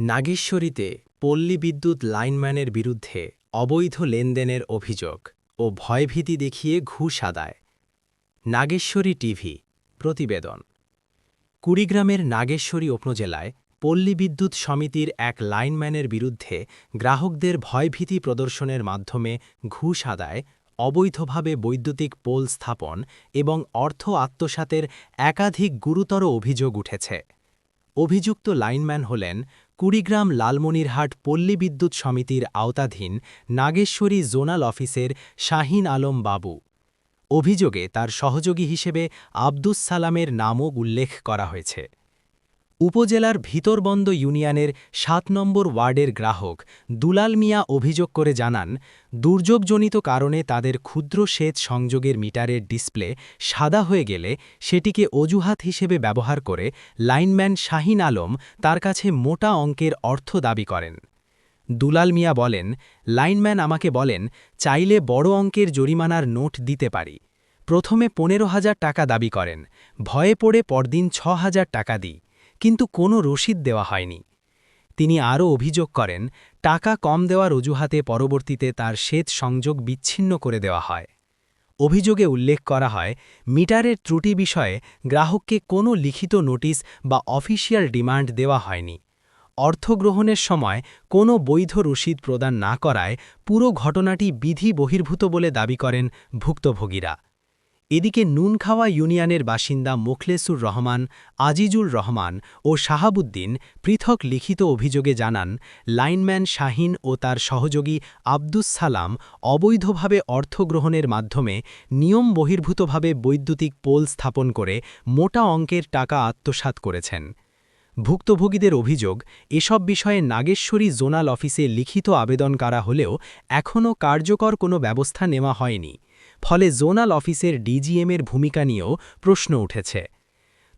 নাগেশ্বরীতে পল্লী বিদ্যুৎ লাইনম্যানের বিরুদ্ধে অবৈধ লেনদেনের অভিযোগ ও ভয়ভীতি দেখিয়ে ঘুষ আদায়। নাগেশ্বরী টিভি প্রতিবেদন। কুড়িগ্রামের নাগেশ্বরী উপজেলায় পল্লী বিদ্যুৎ সমিতির এক লাইনম্যানের বিরুদ্ধে গ্রাহকদের ভয়ভীতি প্রদর্শনের মাধ্যমে ঘুষ আদায়, অবৈধভাবে বৈদ্যুতিক পোল স্থাপন এবং অর্থ আত্মসাতের একাধিক গুরুতর অভিযোগ উঠেছে। অভিযুক্ত লাইনম্যান হলেন কুড়িগ্রাম লালমনিরহাট পল্লী বিদ্যুৎ সমিতির আওতাধীন নাগেশ্বরী জোনাল অফিসের শাহিন আলম বাবু। অভিযোগে তার সহযোগী হিসেবে আব্দুস সালামের নামও উল্লেখ করা হয়েছে। উপজেলার ভিতরবন্দ ইউনিয়নের সাত নম্বর ওয়ার্ডের গ্রাহক দুলাল মিয়া অভিযোগ করে জানান, দুর্যোগজনিত কারণে তাদের ক্ষুদ্র সেচ সংযোগের মিটারের ডিসপ্লে সাদা হয়ে গেলে সেটিকে অজুহাত হিসেবে ব্যবহার করে লাইনম্যান শাহিন আলম তার কাছে মোটা অঙ্কের অর্থ দাবি করেন। দুলাল মিয়া বলেন, লাইনম্যান আমাকে বলেন, চাইলে বড় অঙ্কের জরিমানার নোট দিতে পারি। প্রথমে পনেরো হাজার টাকা দাবি করেন, ভয়ে পড়ে পরদিন ছ হাজার টাকা দিই। কিন্তু কোনো রসিদ দেওয়া হয়নি। তিনি আরও অভিযোগ করেন, টাকা কম দেওয়ার অজুহাতে পরবর্তীতে তার সেচ সংযোগ বিচ্ছিন্ন করে দেওয়া হয়। অভিযোগে উল্লেখ করা হয়, মিটারের ত্রুটি বিষয়ে গ্রাহককে কোনো লিখিত নোটিশ বা অফিসিয়াল ডিমান্ড দেওয়া হয়নি। অর্থগ্রহণের সময় কোনো বৈধ রসিদ প্রদান না করায় পুরো ঘটনাটি বিধি বহির্ভূত বলে দাবি করেন ভুক্তভোগীরা। এদিকে নুনখাওয়া ইউনিয়নের বাসিন্দা মোখলেসুর রহমান আজিজুল রহমান ও শাহাবুদ্দিন পৃথক লিখিত অভিযোগে জানান, লাইনম্যান শাহিন ও তার সহযোগী আব্দুস সালাম অবৈধভাবে অর্থ গ্রহণের মাধ্যমে নিয়ম বহির্ভূতভাবে বৈদ্যুতিক পোল স্থাপন করে মোটা অঙ্কের টাকা আত্মসাত করেছেন। ভুক্তভোগীদের অভিযোগ, এসব বিষয়ে নাগেশ্বরী জোনাল অফিসে লিখিত আবেদন করা হলেও এখনও কার্যকর কোনো ব্যবস্থা নেওয়া হয়নি। ফলে জোনাল অফিসের ডিজিএমের ভূমিকা নিয়েও প্রশ্ন উঠেছে।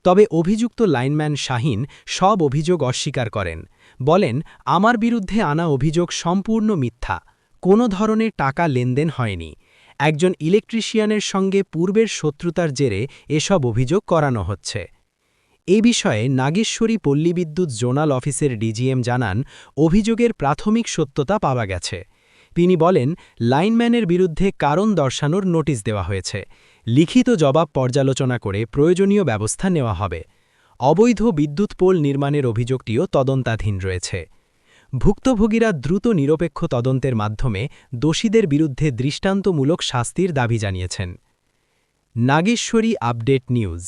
তবে অভিযুক্ত লাইনম্যান শাহিন সব অভিযোগ অস্বীকার করেন। বলেন, আমার বিরুদ্ধে আনা অভিযোগ সম্পূর্ণ মিথ্যা। কোনো ধরনের টাকা লেনদেন হয়নি। একজন ইলেকট্রিশিয়ানের সঙ্গে পূর্বের শত্রুতার জেরে এসব অভিযোগ করানো হচ্ছে। এ বিষয়ে নাগেশ্বরী পল্লীবিদ্যুৎ জোনাল অফিসের ডিজিএম জানান, অভিযোগের প্রাথমিক সত্যতা পাওয়া গেছে। তিনি বলেন, লাইনম্যানের বিরুদ্ধে কারণ দর্শানোর নোটিশ দেওয়া হয়েছে। লিখিত জবাব পর্যালোচনা করে প্রয়োজনীয় ব্যবস্থা নেওয়া হবে। অবৈধ বিদ্যুৎ পোল নির্মাণের অভিযোগটিও তদন্তাধীন রয়েছে। ভুক্তভোগীরা দ্রুত নিরপেক্ষ তদন্তের মাধ্যমে দোষীদের বিরুদ্ধে দৃষ্টান্তমূলক শাস্তির দাবি জানিয়েছেন। Nageshwari update news.